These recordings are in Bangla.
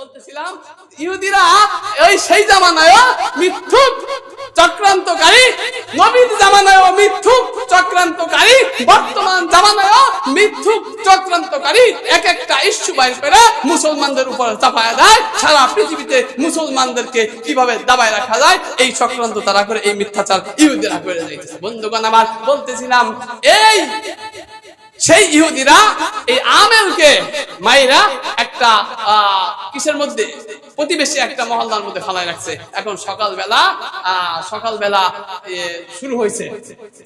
বলতেছিলাম, ইহুদিরা ওই সেই জামানায় মিথ্যুক চক্রান্তকারী, নবীর জামানায় মিথ্যুক চক্রান্তকারী, বর্তমান জামানায় মিথ্যুক চক্রান্তকারী, এক একটা ইস্যু বাইর করে মুসলমানদের উপর চাপায় দেয়। সারা পৃথিবীতে মুসলমানদেরকে কীভাবে দাবায় রাখা যায়, এই চক্রান্ত তারা করে, এই মিথ্যাচার ইহুদিরা করে যাইতেছে। বন্ধুগণ আমার, বলতেছিলাম, এই সেই ইহুদিরা এই আমেলকে মাইরা একটা কিসের মধ্যে? প্রতিবেশী একটা মহল্লার মধ্যে ফালাই রাখছে। এখন সকালবেলা সকালবেলা শুরু হয়েছে।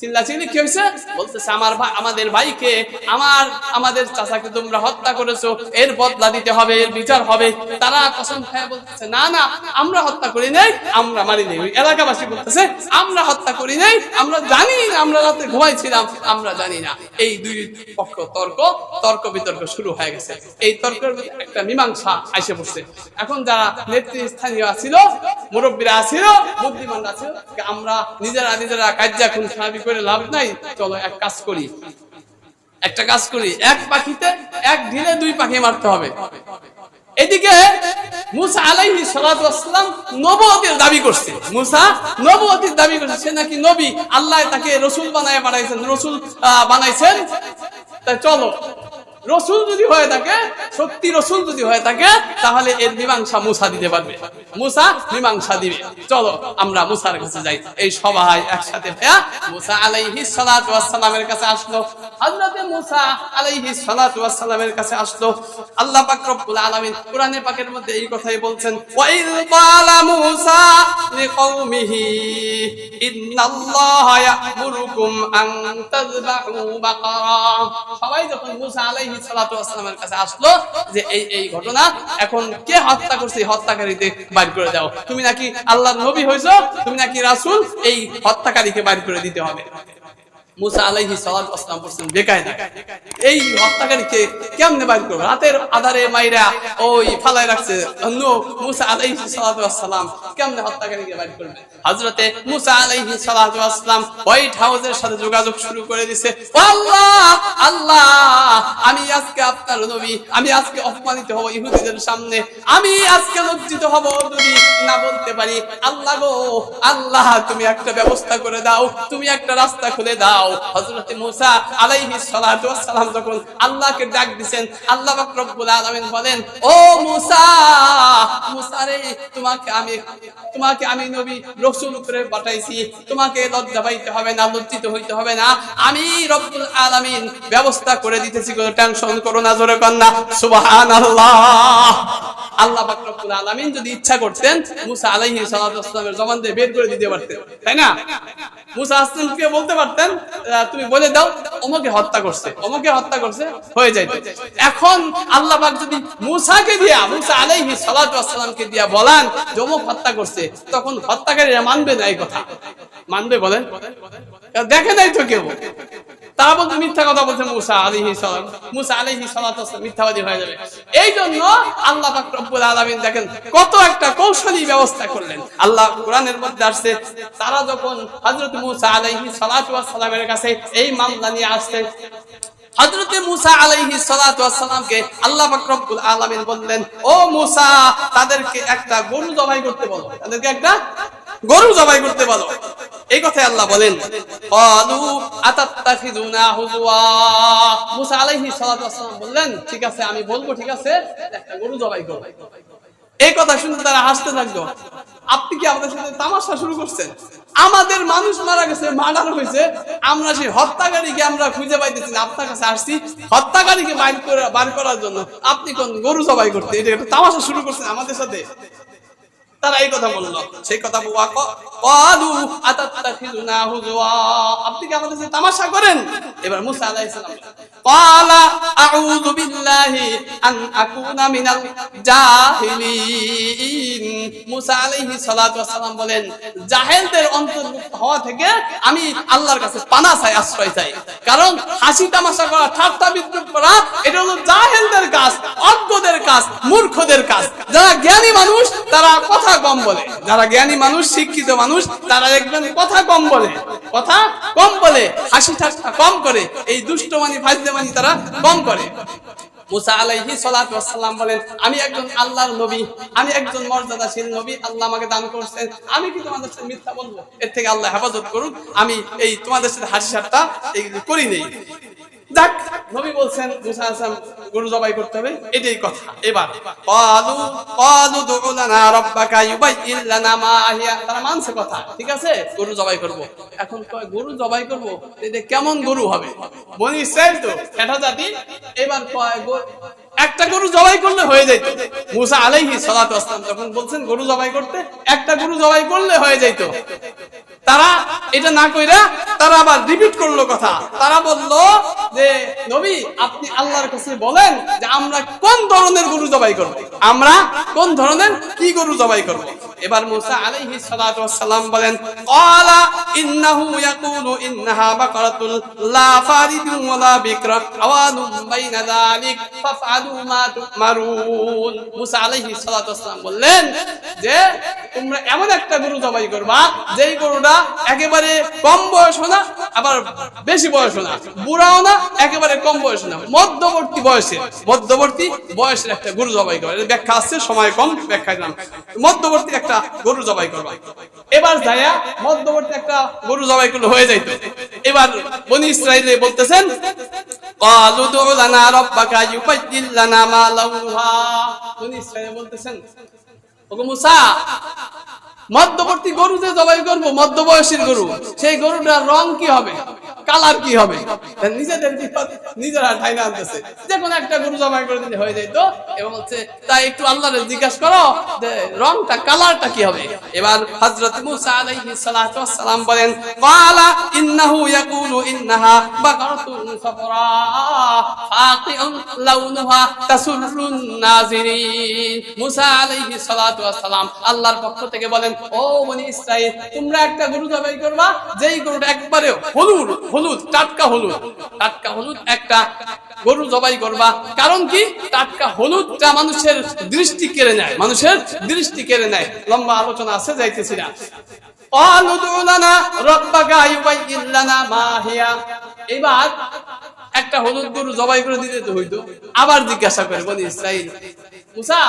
চিল্লা চিল্লি কি হয়েছে? বলতেছে, আমার আমাদের ভাইকে, আমার, আমাদের চাচাকে তোমরা হত্যা করেছ। এর বদলা দিতে হবে, এর বিচার হবে। তারা কসম খায় বলতেছে, না না, আমরা হত্যা করি নাই, আমরা মারি নাই। এলাকাবাসী বলতেছে, আমরা হত্যা করি নাই, আমরা জানি না, আমরা রাতে ঘুমাইছিলাম, আমরা জানি না। এই দুই পক্ষ, তর্ক তর্ক বিতর্ক শুরু হয়ে গেছে। এই তর্কের একটা মীমাংসা পড়ছে। এখন যারা মুরব্বীরা আমরা নিজেরা নিজেরা কার্যা খুন খাবি করে লাভ নাই, চলো এক কাজ করি। একটা কাজ করি, এক পাখিতে এক ঢিলে দুই পাখি মারতে হবে। এদিকে মুসা আলাইহি ওয়াসসালাম নবুয়তের দাবি করছে। মুসা নবুয়তের দাবি করছে, সে নাকি নবী, আল্লাহ তাকে রসুল বানায় বানাইছেন রসুল বানাইছেন। তাই চলো রসুল যদি হয়ে থাকে, সত্যি রসুল যদি হয়ে থাকে, তাহলে এর মীমাংসা মুসা দিতে পারবে। মুসা মীমাংসা দিবে। চলো, আমরা মুসার কাছে যাই। এই সবাই একসাথে ভাইয়া, মুসা আলাইহি সালাতু কাছে আসলো। মুসা আলাইহি কাছে আসলো। আল্লাহ পাক রব্বুল আলামিন কোরআনে পাকের মধ্যে এই কথাই বলছেন, ওয়াইল ক্বালা মুসা লিকওমিহি, ইন্নাল্লাহা ইয়া'মুরুকুম আন তাযবাহু বাকারা। সবাই যখন মুসা আলাইহি সালাতু ওয়াসসালামের কাছে আসলো যে এই এই ঘটনা, এখন কে হত্যা করছে হত্যাকারীতে বাইর করে দাও। তুমি নাকি আল্লাহ নবী হয়েছ তুমি নাকি রাসুল, এই হত্যাকারীকে বাইর করে দিতে হবে। যোগাযোগ শুরু করে দিছে। আল্লাহ আমি আজকে আপনার নবী, আমি আজকে অপমানিত হব ইহুদিদের সামনে, আমি আজকে লজ্জিত হব না বলতে পারি, আল্লাহ গো, আল্লাহ, তুমি একটা ব্যবস্থা করে দাও, তুমি একটা রাস্তা খুলে দাও। হযরত মুসা আলাইহি সালাতু ওয়াসসালাম যখন আল্লাহকে ডাক দিবেন আল্লাহ পাক রব্বুল আলামিন বলেন, ও মুসা মুসা রে, তোমাকে আমি তোমাকে আমি নবী রাসূল করে পাঠাইছি। তোমাকে লজ্জা পাইতে হবে না, লজ্জিত হইতে হবে না। আমি রব্বুল আলামিন ব্যবস্থা করে দিতেছি, কোনো টেনশন করো না, জোরে কন্যা সুবহানাল্লাহ। আল্লাহ পাক রব্বুল আলামিন যদি ইচ্ছা করতেন, মুসা আলাইহি সালাতু ওয়াসসালামের জবান দিয়ে বের করে দিতে পারতেন। তাই না? মুসা আসলামকে বলতে পারতেন? তুমি বলে দাও অমকে হত্যা করছে অমকে হত্যা করছে হয়ে যাইতো। এখন আল্লাহ পাক যদি মুসাকে দিয়া মুসা আলাইহি সালাতু ওয়াসসালামকে দিয়া বলান যে অমুক হত্যা করছে তখন হত্যাকারীরা মানবে না এই কথা। মানবে বলেন? দেখে নাই তো কেউ। তারা মিথ্যা কথা বলছে মুসা মুসা মিথ্যাবাদী হয়ে যাবে। এই জন্য আল্লাহ দেখেন কত একটা কৌশলী ব্যবস্থা করলেন। আল্লাহ কোরআনের মধ্যে আসছে, তারা যখন মুসা আলাইহি সালাতু কাছে এই মামলা নিয়ে আসছে, হযরতে মুসা আলাইহি সালাতু ওয়াসসালামকে আল্লাহ পাক রব্বুল আলামিন বললেন, ও মুসা, তাদেরকে একটা গরু জবাই করতে বলো। তাদেরকে একটা গরু জবাই করতে বলো। এই কথাই আল্লাহ বলেন ক্বালু আতাত্তাখিযুনা হুজুয়া। মুসা আলাইহিস ওয়াসসালাম বললেন, ঠিক আছে, আমি বলব, ঠিক আছে একটা গরু জবাই করো। এই কথা শুনতে তারা হাসতে লাগল। আপনি কি আমাদের সাথে তামাশা শুরু করছেন? আমাদের মানুষ মারা গেছে, মার্ডার হয়েছে। আমরা সেই হত্যাকারীকে আমরা খুঁজে পাইতেছি আপনার কাছে আসছি হত্যাকারীকে বাইর করে, বার করার জন্য। আপনি কোন গরু জবাই করতে, এটা তামাশা শুরু করছেন আমাদের সাথে? তারা এই কথা বলল। সেই কথা আপনি কি আমাদের তামাশা করেন? এবার মুসা থেকে আমি আল্লাহর কাছে পানা চাই, আশ্রয় চাই। কারণ হাসি তামাশা করা, ঠাট্টা বিদ্রুপ করা, এটা হলো জাহেলদের কাজ, অজ্ঞদের কাজ, মূর্খদের কাজ। যারা জ্ঞানী মানুষ, তারা কথা কম বলে। যারা জ্ঞানী মানুষ, শিক্ষিত মানুষ, তারা দেখবেন কথা কম বলে। কথা কম বলে, হাসি ঠাট্টা কম করে, এই দুষ্টমানি, ফাজলেমানি তারা কম করে। আমি একজন আল্লাহর নবী, আমি একজন মর্যাদাশীল নবী, আল্লাহ আমাকে দান করছেন। আমি কি তোমাদের সাথে মিথ্যা বলব? এর থেকে আল্লাহ হেফাজত করুন আমি এই তোমাদের সাথে হাসি ঠাট্টা এইগুলো করি নেই। যাক, নবী বলছেন, মুসা আসলাম গরু জবাই করতে হবে, এটাই কথা। এবার রাব্বাকা মা তারা মানছে কথা, ঠিক আছে? গরু জবাই করব। এখন কয়, গরু জবাই করব? এটা কেমন গরু হবে? বনি ইসরাইল তো এটা জাতি। এবার কয় একটা গরু জবাই করলে হয়ে যাইতো। মুসা আলাইহি সালাতু ওয়াসসালাম যখন বলছেন গরু জবাই করতে, একটা গরু জবাই করলে হয়ে যাইতো। তারা এটা না কইরা তারা আবার রিপিট করল কথা। তারা বলল যে, নবী, আপনি আল্লাহর কাছে বলেন যে আমরা কোন ধরনের গরু জবাই করব? আমরা কোন ধরনের কি গরু জবাই করব? এবার মুসা আলাইহি সালাতু ওয়াসসালাম বলেন, ক্বালা ইন্নাহু ইয়াকুলু ইন্নাহা বাকারাতুল লা ফারিদুন ওয়ালা বিকরা আওয়ানুম বাইনা যালিক, ফাফআলু মা তুমারুন। মুসা আলাইহি সালাতু ওয়াসসালাম বললেন যে, তোমরা এমন একটা গরু জবাই করবা, যেই গরুটা একেবারে কম বয়স না, আবার বেশি বয়স না, বুড়াও না, একেবারে কম বয়স না, মধ্যবর্তী বয়সে, মধ্যবর্তী বয়সের একটা গরু জবাই করবা ব্যাখ্যা আছে, সময় কম, ব্যাখ্যা দিলাম। মধ্যবর্তী একটা গরু জবাই করবা এবার যায়া মধ্যবর্তী একটা গরু জবাই করলে হয়ে যাইতো এবার বনি ইসরাইলে বলতেছেন قالوا ادع لنا ربك يبين لنا ما لونها বনি ইসরাইলে বলতেছেন ওগো মধ্যবর্তী গরু যে জবাই করব মধ্য বয়সের গরু, সেই গরুটার রং কি হবে? কালার কি হবে? নিজেদের নিজেরা ঠাইনা আনতেছে। যে কোনো একটা গরু জবাই করে দিলে হয়ে যাইতো। এবং হচ্ছে, তাই একটু আল্লাহরে জিজ্ঞাসা করো যে রংটা, কালারটা কি হবে? এবার হযরত মুসা আলাইহিস সালাতু সালাম বলেন, ক্বালা ইন্নাহু ইয়াকুলু ইন্নাহা বাকারাতুন সাফরা ফাকিউন তাসুরুন নাজিরিন। মুসা আলাইহিস সালাতু সালাম আল্লাহর পক্ষ থেকে বলেন, ও মনি ইসরাইল তোমরা একটা গরু জবাই করবা, যেই গরুটা একবারে হলুদ হলুদ, টাটকা হলুদ। টাটকা হলুদ একটা গরু জবাই করবা। কারণ কি? টাটকা হলুদটা মানুষের দৃষ্টি কেড়ে নেয়, মানুষের দৃষ্টি কেড়ে নেয়। লম্বা আলোচনা আছে, যাইতেছি না। قالوا ادع لنا ربك يبين لنا ما هي এবার একটা হলুদ গরু জবাই করে দিতে তো হইতো আবার জিজ্ঞাসা করে বনি ইসরাইল মুসা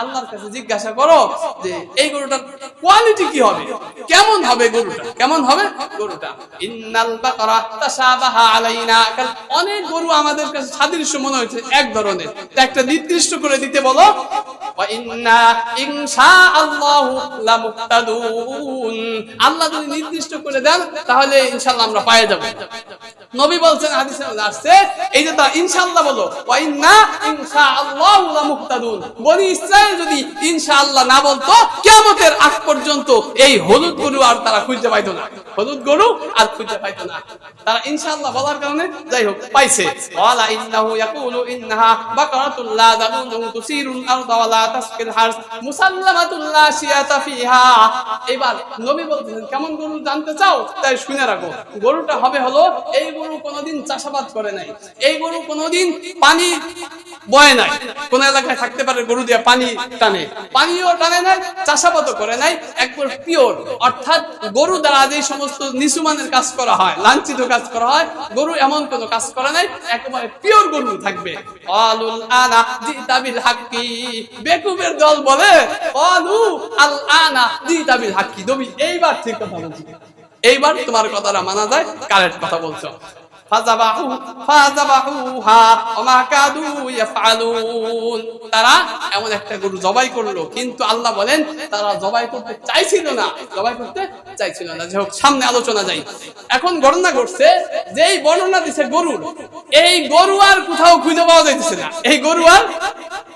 আল্লাহর কাছে জিজ্ঞাসা করো যে এই গরুটার কোয়ালিটি কি হবে কেমন হবে গরুটা কেমন হবে গরুটা ইন্নাল বাকারা তাশাবাহা আলাইনা কারণ অনেক গরু আমাদের কাছে সাদৃশ্য মনে হচ্ছে এক ধরনের তা একটা নির্দিষ্ট করে দিতে বলো ওয়া ইন্না ইনশাআল্লাহু লামুক্তাদুন আল্লাহ যদি নির্দিষ্ট করে দেন, তাহলে ইনশাল্লাহ আমরা পায়ে যাব। নবী বলছেন আসছে, এই যে তা ইনশাল্লাহ বলো, ওয়া ইন্না ইনশাআল্লাহু ইসরায়েল যদি ইনশাআল্লাহ না বলতো, কিয়ামতের আগ পর্যন্ত এই হলুদ গরু আর তারা খুঁজতে পাইতো না। হলুদ গরু আর খুঁজতে পাইতো না। তারা ইনশাআল্লাহ বলার কারণে যাই হোক, পাইছে। ওয়ালা ইন্নাহু ইয়াকুলু ইন্নাহা তুসিরুল আরদা তাসকিল মুসাল্লামাতুল ফিহা। এবার নবী কেমন গরু জানতে চাও? তাই শুনে রাখো, গরুটা হবে হলো, এই গরু কোনোদিন চাষাবাদ করে নাই, এই গরু কোনোদিন পানি বয় নাই। কোন এলাকায় থাকতে পারে গরু দিয়ে পানি টানে, পানিও টানে নাই, চাষাবাদও করে নাই, একবার পিওর। অর্থাৎ গরু দ্বারা যে সমস্ত নিচুমানের কাজ করা হয়, লাঞ্ছিত কাজ করা হয়, গরু এমন কোনো কাজ করে নাই, একেবারে পিওর গরু থাকবে। আনা জিতাবিল হাক্কি, বেকুবের দল বলে আল আনা জিতাবিল হাক্কি। এইবার ঠিক কথা বলছি। এইবার তোমার কথাটা মানা যায়, কারেক্ট কথা বলছো। তারা এমন একটা গরু জবাই করল, কিন্তু আল্লাহ বলেন তারা জবাই করতে চাইছিল না, জবাই করতে চাইছিল না। যাই সামনে আলোচনা যাই। এখন গণনা করছে যে এই বর্ণনা দিছে গরুর, এই গরু আর কোথাও খুঁজে পাওয়া যাইতেছে না। এই গরু আর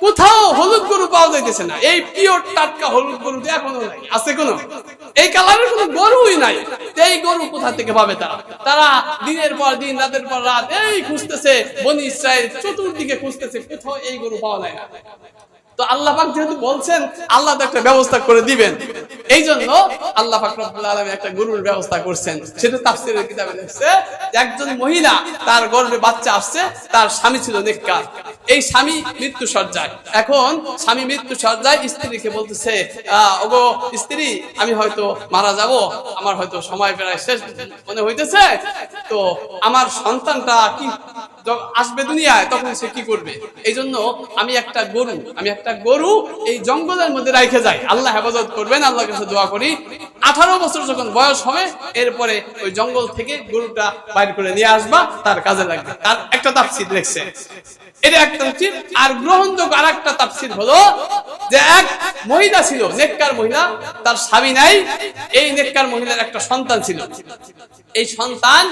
কোথাও হলুদ গরু পাওয়া যাইতেছে না। এই পিওর টাটকা হলুদ গরু এখনও নাই, আছে কোনো? এই কালারের কোনো গরুই নাই, এই গরু কোথা থেকে পাবে তারা? তারা দিনের পর দিন, রাতের পর রাত এই খুঁজতেছে, বনি ইসরায়েল চতুর্দিকে খুঁজতেছে, কোথাও এই গরু পাওয়া যায় না। তো আল্লাহ পাক যেহেতু বলছেন, আল্লাহ একটা ব্যবস্থা করে দিবেন। এই জন্য আল্লাহ পাক একটা গরুর ব্যবস্থা করছেন। সেটা একজন মহিলা তার গর্ভে বাচ্চা আসছে, তার স্বামী ছিল নেককার। এই স্বামী মৃত্যু সজ্জায় এখন স্বামী মৃত্যু সজ্জায় স্ত্রীকে বলতেছে ওগো স্ত্রী, আমি হয়তো মারা যাব, আমার হয়তো সময় প্রায় শেষ মনে হইতেছে। তো আমার সন্তানটা কি আসবে দুনিয়ায়, তখন সে কি করবে? এই জন্য আমি একটা গরু, আমি একটা গরু এই জঙ্গলের মধ্যে রেখে যাই। আল্লাহ হেফাজত করবেন, আল্লাহর কাছে দোয়া করি। আঠারো বছর যখন বয়স হবে, এরপরে ওই জঙ্গল থেকে গরুটা বাইর করে নিয়ে আসবা, তার কাজে লাগবে। তার একটা তাফসির দেখছে এটা একটা তাফসির। আর গ্রহণযোগ্য আর একটা তাফসির হলো যে এক মহিলা ছিল, নেককার মহিলা, তার স্বামী নাই, এই নেককার মহিলার একটা সন্তান ছিল। এই সন্তান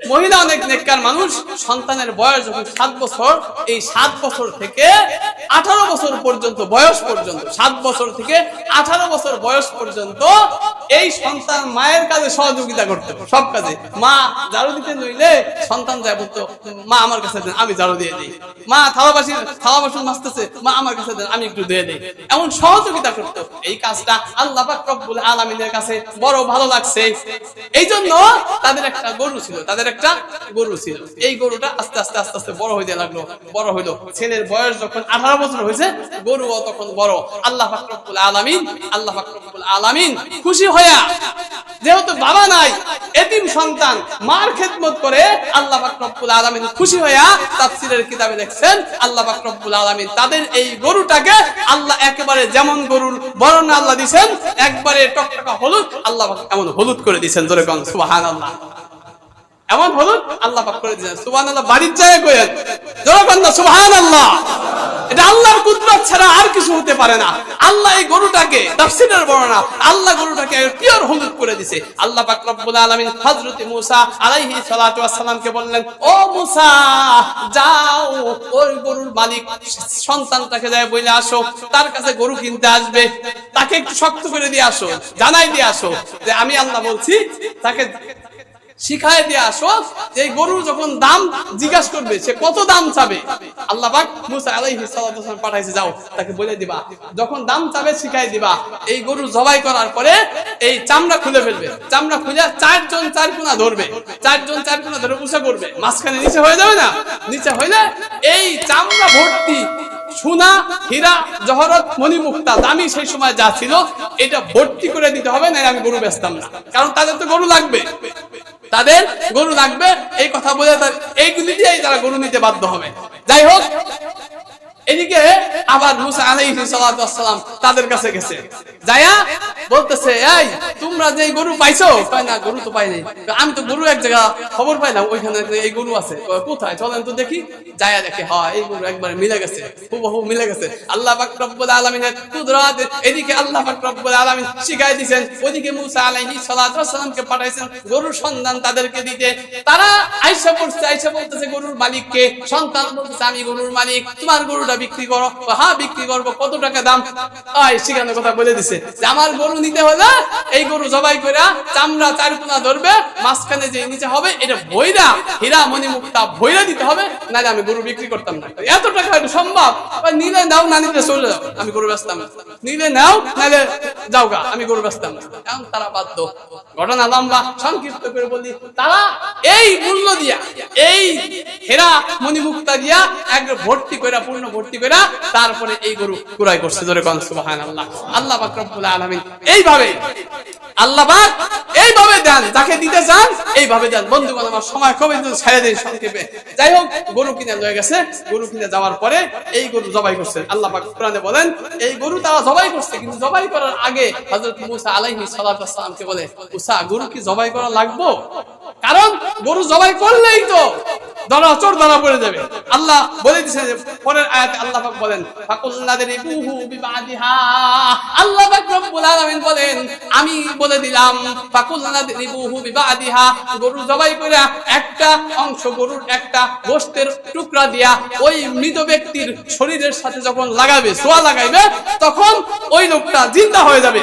মহিলা অনেক নেককার মানুষ সন্তানের বয়স যখন সাত বছর, এই সাত বছর থেকে আঠারো বছর পর্যন্ত বয়স পর্যন্ত, সাত বছর থেকে আঠারো বছর বয়স পর্যন্ত এই সন্তান মায়ের কাজে সহযোগিতা করতে সব কাজে। মা ঝাড়ু দিতে নইলে সন্তান যায় বলতো, মা, আমার কাছে দেন, আমি ঝাড়ু দিয়ে দিই। মা, থালা বাসি থালা বাসন মাজতেছে, মা, আমার কাছে দেন, আমি একটু দিয়ে দিই। এমন সহযোগিতা করতো এই কাজটা আল্লাহ পাক আলামিনের কাছে বড় ভালো লাগছে। এই জন্য তাদের একটা গরু ছিল, তাদের একটা গরু ছিল। এই গরুটা আস্তে আস্তে আস্তে আস্তে বড় হইতে লাগল। বড় হইল। ছেলের বয়স যখন আঠারো বছর হয়েছে, গরুও তখন বড়। আল্লাহ পাক রব্বুল আলামিন, আল্লাহ পাক রব্বুল আলামিন খুশি হইয়া, যেহেতু বাবা নাই, এতিম সন্তান, মার খেদমত করে আল্লাহ রব্বুল আলামিন খুশি হইয়া তাফসীরের কিতাবে লিখছেন আল্লাহ রব্বুল আলামিন তাদের এই গরুটাকে আল্লাহ একেবারে যেমন গরুর বর্ণনা আল্লাহ দিবেন একবারে টকটকা হলুদ, আল্লাহ এমন হলুদ করে দিবেন জোরে কোন, সুবহানাল্লাহ। এমন হলুদ আল্লাহ পাক করে দিয়েছেন সুবহানাল্লাহ, বাড়ির জায়গায় কইেন জোরে কোন সুবহানাল্লাহ। এটা আল্লাহর কুদরত ছাড়া আর কিছু হতে পারে না। আল্লাহ এই গরুটাকে, তাফসীরের বর্ণনা, আল্লাহ গরুটাকে পিওর হলুদ করে দিছে। আল্লাহ পাক রব্বুল আলামিন হযরত মূসা আলাইহি সালাতু ওয়াসসালামকে বললেন, ও মূসা, যাও, ওই গরুর মালিক সন্তানটাকে যায় বলে আসো, তার কাছে গরু কিনতে আসবে। তাকে একটু শক্ত করে দিয়ে আসো, জানাই দিয়ে আসো। যে আমি আল্লাহ বলছি, তাকে শিখায় দিয়ে আসো যে গরুর যখন দাম জিজ্ঞাসা করবে, সে কত দাম চাবে? আল্লাহ মুসা আলাইহি পাঠাইছে, যাও, তাকে বলে দিবা। যখন দাম চাবে শিখাই দিবা। এই গরু জবাই করার পরে এই চামড়া খুলে ফেলবে। চামড়া খুলে চারজন চার কোনা ধরবে। চারজন চার কোনা ধরে উঁচা করবে। মাঝখানে নিচে হয়ে যাবে না? নিচে হইলে এই চামড়া ভর্তি সোনা, হীরা, জহরত, মণিমুক্তা, দামি সেই সময় যা ছিল, এটা ভর্তি করে দিতে হবে না আমি গরু বেচতাম না। কারণ তাদের তো গরু লাগবে। তাদের গরু লাগবে, এই কথা বলে এইগুলি দিয়েই তারা গরু নিতে বাধ্য হবে। যাই হোক এদিকে আবার মুসা আলাইহি ওয়াসসালাম তাদের কাছে গেছে। যায়া বলতেছে, এই, তোমরা যে গরু পাইছো? কয়, না, গরু তো পাই নাই। আমি তো গরু এক জায়গা খবর পাইলাম, ওইখানে এই গরু আছে। কোথায়? চলেন তো দেখি। যায়া দেখে হ্যাঁ এই গরু একবারে মিলে গেছে। হুবহু মিলে গেছে। আল্লাহ পাক রব্বুল আলামিনের কুদরত এদিকে আল্লাহ পাক রব্বুল আলামিন শিখাই দিয়েছেন ওদিকে মুসা আলাইহি সালাতু ওয়াসসালামকে পাঠাইছেন, গরুর সন্ধান তাদেরকে দিতে। তারা বলতেছে, গরুর সন্তান বলতেছে, আমি গরুর মালিক, তোমার গরুটা বিক্রি করো। হ্যাঁ বিক্রি করব, কত টাকা দাম? সেখানে কথা বলে দিছে আমার গরু নিতে হলে এই গরু জবাই করে চামড়া চারকোনা ধরবে, মাঝখানে যে নিচে হবে, এটা ভৈরা হীরা মণি মুক্তা ভৈরা দিতে হবে, নাহলে আমি গরু বিক্রি করতাম না। এত টাকা এটা সম্ভব? নিলে নাও, না নিলে চলে যাও, আমি গরু বেচতাম নিলে নাও, নাহলে যাও গা, আমি গরু বেচতাম এখন তারা বাধ্য। ঘটনা লম্বা, সংক্ষিপ্ত করে বলি, তারা এই মূল্য দিয়া। এই হেরা মণিমুক্তা দিয়া এক ভর্তি করে পূর্ণ ভর্তি করে তারপরে এই গরু কুরাই করছে। ধরে কন সুবহান আল্লাহ পাক রব্বুল এইভাবে, আল্লাহ এইভাবে দেন, যাকে দিতে চান এইভাবে দেন। বন্ধুগণ, আমার সময় কবে ছেড়ে দিন সংক্ষেপে। যাই হোক, গরু কিনে লয়ে গেছে। গরু কিনে যাওয়ার পরে এই গরু জবাই করছে। আল্লাহ কোরআনে বলেন, এই গরু তারা জবাই করছে, কিন্তু জবাই করার আগে হযরত মুসা আলাইহি সালাতু ওয়াসসালামকে বলে মুসা গরু কি জবাই করা লাগবো? কারণ গরু জবাই করলেই তো চোর আল্লাহ বলে যে, পরের আয়াতে আল্লাহ বলেন আল্লাহ বলেন, আমি বলে দিলাম গরু জবাই করে একটা অংশ গরুর একটা গোশতের টুকরা দিয়া ওই মৃত ব্যক্তির শরীরের সাথে যখন লাগাবে সোয়া লাগাইবে, তখন ওই লোকটা জিন্দা হয়ে যাবে।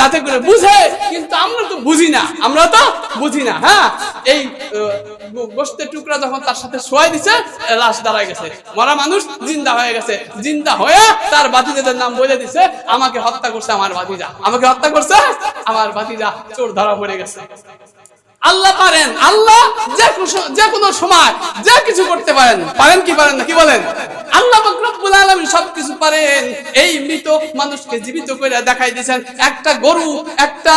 যাতে করে বুঝে, কিন্তু আমরা তো বুঝি না, আমরা তো বুঝি না হ্যাঁ? এই টুকরা যখন তার সাথে শোয়াই দিছে লাশ দাঁড়ায় গেছে। মরা মানুষ জিন্দা হয়ে গেছে। জিন্দা হয়ে তার বাতিজাদের নাম বলে দিছে, আমাকে হত্যা করছে আমার বাতিজা আমাকে হত্যা করছে আমার বাতিজা চোর ধরা পড়ে গেছে। আল্লাহ পারেন। আল্লাহ যে যে কোনো সময় যে কিছু করতে পারেন। পারেন কি পারেন না? কি বলেন? আল্লাহ সবকিছু পারেন। এই মৃত মানুষকে জীবিত করে দেখাই দিয়েছেন। একটা গরু একটা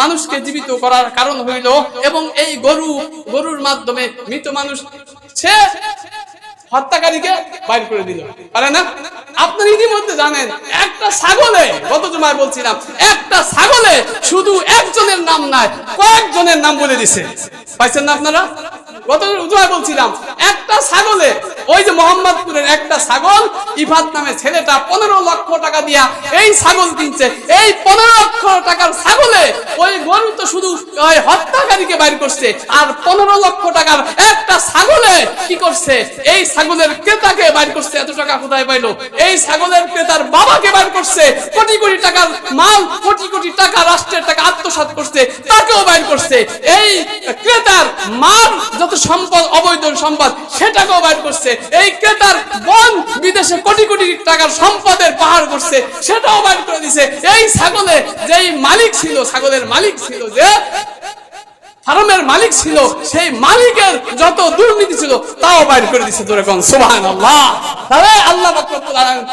মানুষকে জীবিত করার কারণ হইল এবং এই গরু, গরুর মাধ্যমে মৃত মানুষ সে হত্যাকারীকে বাইর করে দিল। পারে না? আপনার ইতিমধ্যে জানেন, একটা ছাগলে গত জমায় বলছিলাম, একটা ছাগলে শুধু একজনের নাম নাই, কয়েকজনের নাম বলে দিছে। পাইছেন না আপনারা? গত জমায় বলছিলাম, একটা ছাগলে ওই যে মোহাম্মদপুরের একটা ছাগল, ইফাত নামে ছেলেটা পনেরো লক্ষ টাকা দিয়া এই ছাগল কিনছে। এই পনেরো লক্ষ টাকার ছাগলে ওই গরু তো শুধু হত্যাকারীকে বাইর করছে, আর পনেরো লক্ষ টাকার একটা ছাগলে কি করছে? এই ছাগলের ক্রেতাকে বাইর করছে, এত টাকা কোথায় পাইলো? এই ছাগলের ক্রেতার বাবাকে বাইর করছে, কোটি কোটি টাকার মাল, কোটি কোটি টাকা, রাষ্ট্রের টাকা আত্মসাৎ করছে, তাকেও বাইর করছে। এই ক্রেতার মাল যত সম্পদ, অবৈধ সম্পদ, সেটাকেও বাইর করছে। এই ক্রেতার বন বিদেশে কোটি কোটি টাকার সম্পদের পাহাড় করছে, সেটাও বাইর করে দিছে। এই ছাগলে যেই মালিক ছিল, ছাগলের মালিক ছিল যে ফার্মের মালিক ছিল, সেই মালিকের যত দুর্নীতি ছিল, তাও বাইর করে দিচ্ছে তোরে কোন সুবহান আল্লাহ তাহলে আল্লাহ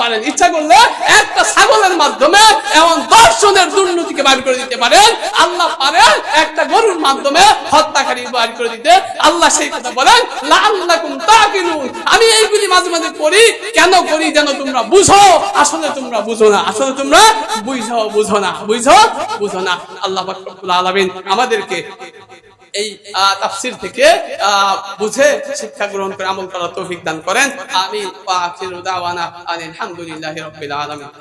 পারেন, ইচ্ছা করলে একটা ছাগলের মাধ্যমে এমন দশ জনের দুর্নীতিকে বাইর করে দিতে পারেন। আল্লাহ পারেন একটা গরুর মাধ্যমে হত্যাকারী বাইর করে দিতে। আল্লাহ সেই কথা বলেন, লাআল্লাকুম তাকিলুন আমি এইগুলি মাঝে মাঝে করি, কেন করি যেন তোমরা বুঝো? আসলে তোমরা বুঝো না, আসলে তোমরা বুঝো বুঝো না, বুঝো বুঝো না। আল্লাহ পাক রব্বুল আলামিন আমাদেরকে এই তাফসির থেকে বুঝে শিক্ষা গ্রহণ করে আমল করার তৌফিক দান করেন। ওয়া আখিরু দাওয়ানা আলহামদুলিল্লাহি রাব্বিল আলামিন।